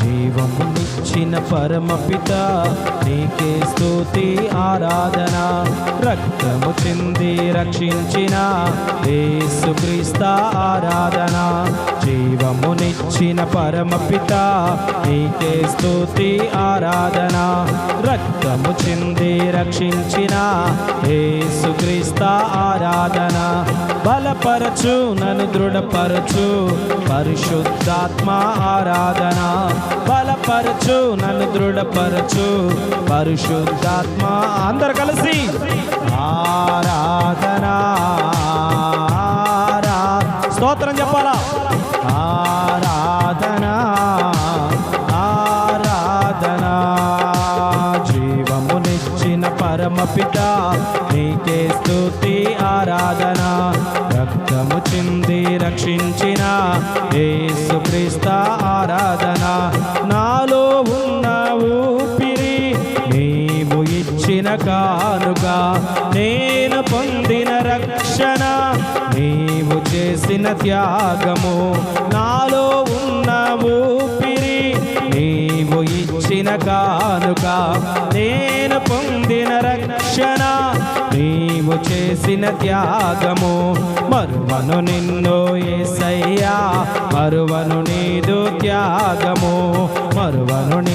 జీవమునిచ్చిన పరమపిత నీకే స్తుతి ఆరాధన. రక్తము చెంది రక్షించిన యేసుక్రీస్త ఆరాధన జీవమునిచ్చిన పరమపిత నీకే స్తుతి ఆరాధన. రక్తము చెంది రక్షించిన యేసుక్రీస్త ఆరాధన. బలపరచు నన్ను దృఢపరచు పరిశుద్ధాత్మ ఆరాధన. బలపరచు నన్ను దృఢపరచు. పరిశుద్ధాత్మ అందరు కలిసి ఆరాధన స్తోత్రం చెప్పాలా? ఆరాధన ఆరాధన. పరమ పరమపిత నీకే స్తుతి ఆరాధన. రక్తము చింది రక్షించిన యేసుక్రీస్త ఆరాధన. నా కానుక నేను పొందిన రక్షణ. నీవు చేసిన త్యాగము నాలో ఉన్న ఊపిరి. నీవు ఇచ్చిన కానుక నేను పొందిన రక్షణ. నీవు చేసిన త్యాగము మరువను నిన్ను ఏసయ్యా. మరువను నీదు త్యాగము మరువను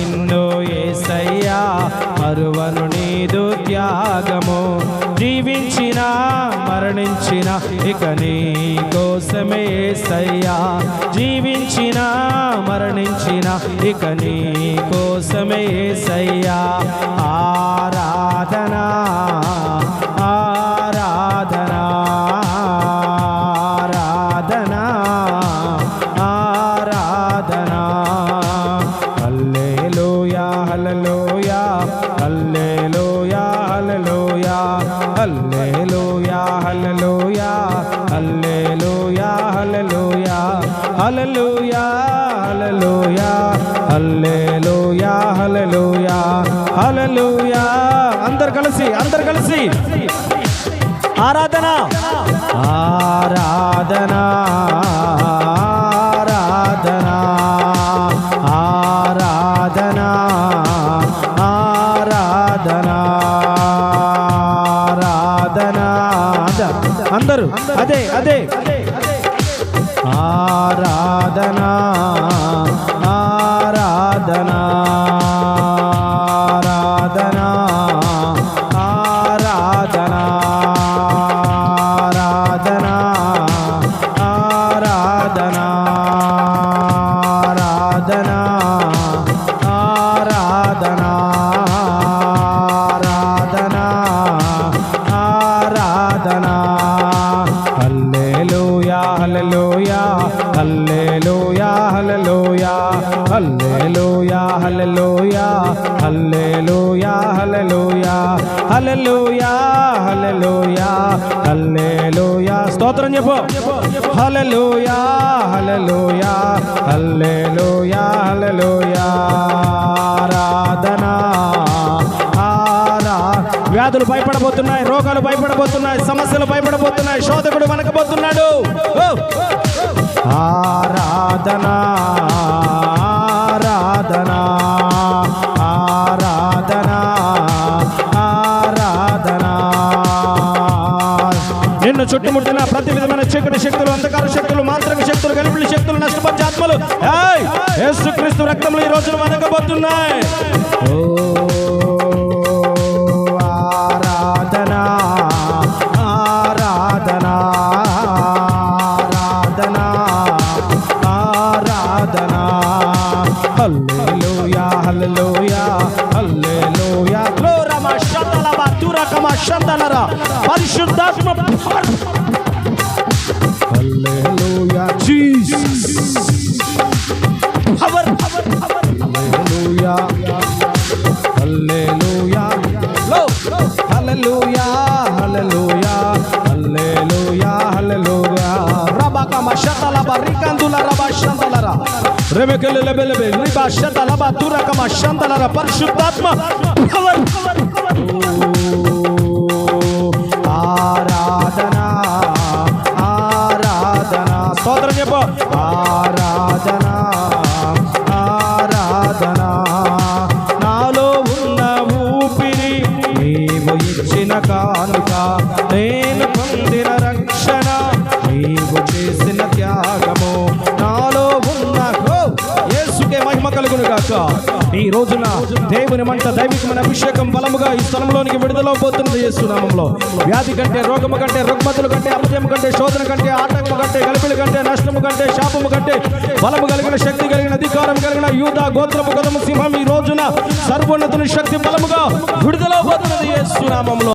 జీవించిన ఇక నీ కోసమే సయ్యా. జీవించిన మరణించిన ఇక నీ కోసమే సయ్యా. ఆరాధనా హల్లెలూయా. అందరు కలిసి అందరు కలిసి. ఆరాధన. ఆరాధన. ఆరాధన. ఆరాధన. ఆరాధన. ఆరాధన. అందరూ అదే అదే. ఆరా ఆరాధనా ఆరాధనా ఆరాధనా ఆరాధనా ఆరాధనా. హల్లెలూయా హల్లెలూయా హల్లెలూయా హల్లెలూయా హల్లెలూయా హల్లెలూయా హల్లెలూయా హల్లెలూయా. హల్లెలూయా హల్లెలూయా హల్లెలూయా. స్తోత్రం చెప్పు. హల్లెలూయా హల్లెలూయా హల్లెలూయా హల్లెలూయా. ఆరాధన ఆరా. వ్యాధులు భయపడబోతున్నాయి రోగాలు భయపడబోతున్నాయి సమస్యలు భయపడబోతున్నాయి శోధకుడు వనకబోతున్నాడు. ఓ! ఆరాధన చుట్టుముట్టిన ప్రతి విధమైన చీకటి శక్తులు అంధకార శక్తులు మాంత్రిక శక్తులు గలిపిడి శక్తులు నష్టపరిచే ఆత్మలు ఏయ్! యేసుక్రీస్తు రక్తంలో ఈ రోజున వనకబోతున్నాయి ఓ That's my heart. Hallelujah, Jesus. Power, power, power. Hallelujah. Hallelujah. Low, low. Hallelujah. Hallelujah. Hallelujah. Hallelujah. Rabaka mashatala barikandula lara. Rebekele lebelebe. Riba shatalaba turakama shandalara. Parshutatma. Power, power. గాక. ఈ రోజున దేవుని మంట దైవికమైన అభిషేకం బలముగా ఈ స్థలంలోనికి విడుదల పోతున్నది చేస్తున్నామంలో వ్యాధి కంటే రోగము కంటే రుగ్మతులు కంటే అపజయం కంటే శోధన కంటే ఆటంకము కంటే గలిపిలి కంటే నష్టము కంటే శాపము కంటే బలము కలిగిన శక్తి కలిగిన అధికారం కలిగిన యూద గోత్రము గదము సింహం ఈ రోజున సర్వోన్నతుని శక్తి బలముగా విడుదల పోతున్నది చేస్తున్నామంలో